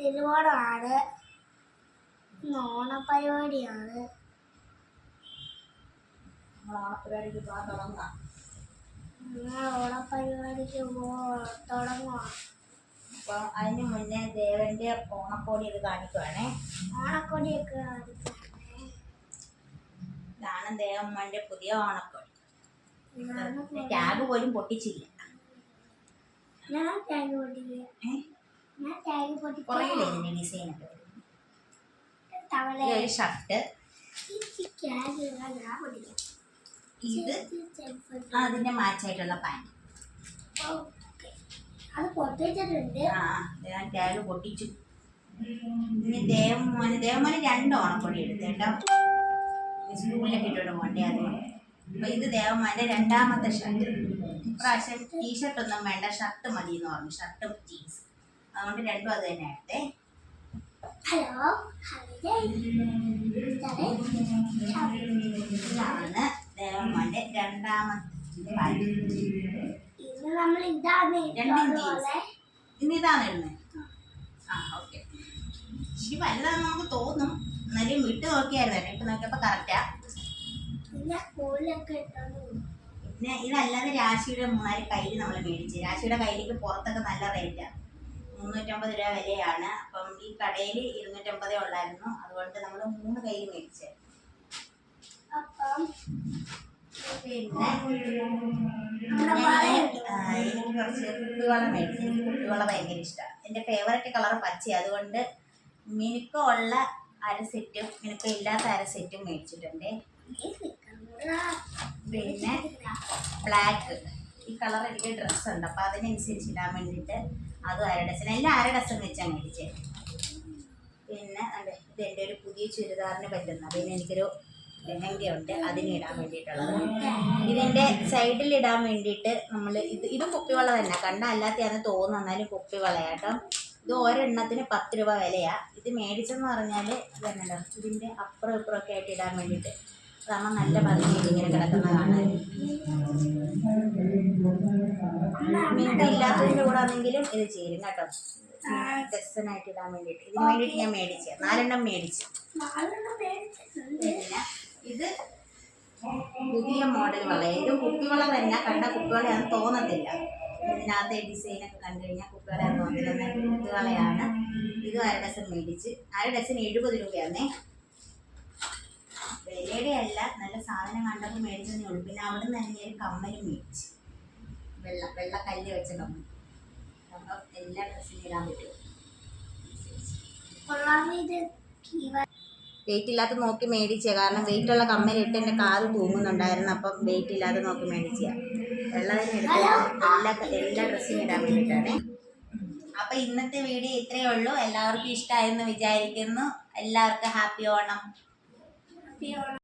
തിരുവോണമാണ്. ഓണപരിപാടിയാണ്. പരിപാടിയാണ് ഓണപ്പരിപാടിക്ക് തുടങ്ങുക. അപ്പം അതിന് മുന്നേ ദേവന്റെ ഓണക്കോടി ഇത് കാണിക്കുവാണേ. ഓണക്കൊടിയൊക്കെ കാണിക്കാണ്. ഇതാണ് ദേവമ്മന്റെ പുതിയ ഓണക്കോടി. ടാഗ് പോലും പൊട്ടിച്ചില്ല. ഞാൻ ടാഗ് പൊട്ടിക്കുക ഏ ഞാൻ ടാഗ് പൊട്ടിക്കുക കുറയില്ല ഇതിന്റെ ഡിസൈൻ ഒക്കെ? വരുന്നത്. തവള. ഈ ഒരു ഷർട്ട് ഞാൻ പൊട്ടിക്കാം ഇത് അതിന്റെ മാച്ചായിട്ടുള്ള പാന്റ്. അത് പൊട്ടിച്ചിട്ടുണ്ട് ആ ഞാൻ ടാഗ് പൊട്ടിച്ചു. ഇനി ദേവമോന് ദേവമോന് രണ്ട് ഓണക്കൊടി എടുത്തു കേട്ടോ. സ്കൂളിലൊക്കെ ഇട്ടോണ്ട് പോണ്ടേ അത് അപ്പൊ ഇത് ദേവമോന്റെ രണ്ടാമത്തെ ഷർട്ട് ഇപ്രാവശ്യം ടീഷർട്ട് ഒന്നും വേണ്ട ഷർട്ട് മതി എന്ന് പറഞ്ഞു ഷർട്ടും ജീൻസ് അതുകൊണ്ട് രണ്ടും അത് തന്നെ എടുത്തേ ഹലോ ഇതാണ് ദേവമോന്റെ രണ്ടാമത്തെ ഇന്ന് ഇതാണ് ഇടുന്നത് ആ ഓക്കെ വലുതാന്ന് നമുക്ക് തോന്നും. എന്നാലും വിട്ട് നോക്കിയായിരുന്നു ഇട്ട് നോക്കിയപ്പോ കറക്റ്റാ പിന്നെ ഇതല്ലാതെ രാശിയുടെ മൂന്നാൽ കയ്യിൽ നമ്മൾ മേടിച്ച്. രാശിയുടെ കയ്യിലേക്ക് പുറത്തൊക്കെ നല്ല റേറ്റാണ് മുന്നൂറ്റമ്പത് രൂപ വിലയാണ്. അപ്പം ഈ കടയിൽ ഇരുന്നൂറ്റമ്പതേ ഉള്ളായിരുന്നു. അതുകൊണ്ട് നമ്മൾ മൂന്ന് കൈ മേടിച്ച്. അപ്പം പിന്നെ എനിക്ക് കുറച്ച് കുപ്പിവള മേടിച്ചു. എനിക്ക് കുപ്പിവള ഭയങ്കര ഇഷ്ടമാണ് എന്റെ ഫേവററ്റ് കളർ പച്ച. അതുകൊണ്ട് മിനുക്കമുള്ള അര സെറ്റും മിനുക്കം ഇല്ലാത്ത അര സെറ്റും മേടിച്ചിട്ടുണ്ട്. പിന്നെ ബ്ലാക്ക് ഈ കളർ എനിക്ക് ഡ്രസ്സുണ്ട് അപ്പോൾ അതിനനുസരിച്ച് ഇടാൻ വേണ്ടിയിട്ട് അതും അര എല്ലാം അര ഡസൻ വെച്ചാണ് മേടിച്ചത് പിന്നെ അതെ ഇത് എന്റെ ഒരു പുതിയ ചുരിദാറിന് പറ്റുന്ന പിന്നെ എനിക്കൊരു ലെഹങ്കയുണ്ട് അതിന് ഇടാൻ വേണ്ടിയിട്ടുള്ളത്. ഇതിന്റെ സൈഡിൽ ഇടാൻ വേണ്ടിയിട്ട് നമ്മൾ ഇത് ഇതും കുപ്പിവള തന്നെ കണ്ട അല്ലാത്തയാന്ന് തോന്നുന്നു എന്നാലും കുപ്പിവളയാട്ടോ ഇത് ഒരെണ്ണത്തിന് പത്ത് രൂപ വിലയാണ് ഇത് മേടിച്ചെന്ന് പറഞ്ഞാൽ ഇതന്നല്ലോ. ഇതിന്റെ അപ്പുറം ഇപ്പുറമൊക്കെ ആയിട്ട് ഇടാൻ വേണ്ടിയിട്ട്. അതാകുമ്പോൾ നല്ല ഭംഗിയിൽ ഇങ്ങനെ കിടക്കുന്ന കാണാൻ മിനുക്ക് ഇല്ലാത്തതിന്റെ കൂടെ ആണെങ്കിലും ഇത് ചേരും കേട്ടോ. ആയിട്ട് ഇടാൻ വേണ്ടിയിട്ട്. ഇതിന് വേണ്ടിയിട്ട് ഞാൻ മേടിച്ച. നാലെണ്ണം മേടിച്ചു പിന്നെ ഇത് പുതിയ മോഡൽ വള ഇത് കുപ്പിവള തന്നെ കണ്ട കുപ്പിവളയാന്ന് തോന്നത്തില്ല. ഇതിനകത്തെ ഡിസൈനൊക്കെ കണ്ടു കഴിഞ്ഞാൽ കുപ്പിവളയാന്ന് തോന്നില്ല കുപ്പിവളയാണ്. ഇത് അര ഡസൻ മേടിച്ച്. അര ഡസൻ എഴുപത് രൂപയാന്നേ. വിലയുടെ അല്ല. നല്ല സാധനം കണ്ടപ്പോൾ മേടിച്ചതേ ഉള്ളൂ. പിന്നെ അവിടെ നിന്ന് തന്നെ ഒരു കമ്മലും മേടിച്ചു. വെള്ള വെള്ള കല്ല് വെച്ച കമ്മൽ അപ്പം എല്ലാ ഡ്രസ്സിനും ഇടാൻ പറ്റും. വെയിറ്റ് ഇല്ലാത്ത നോക്കി മേടിച്ചേ. കാരണം വെയിറ്റ് ഉള്ള കമ്മലിട്ട് എന്റെ കാത് തൂങ്ങുന്നുണ്ടായിരുന്നു. അപ്പം വെയിറ്റ് ഇല്ലാതെ നോക്കി മേടിച്ച. എടുത്ത് എല്ലാ എല്ലാ ഡ്രസ്സിനും ഇടാൻ വേണ്ടിയിട്ടാണ്. അപ്പൊ ഇന്നത്തെ വീഡിയോ ഇത്രയേ ഉള്ളൂ. എല്ലാവർക്കും ഇഷ്ടമായെന്ന് വിചാരിക്കുന്നു. എല്ലാവർക്കും ഹാപ്പി ഓണം. ഹാപ്പി ഓണം.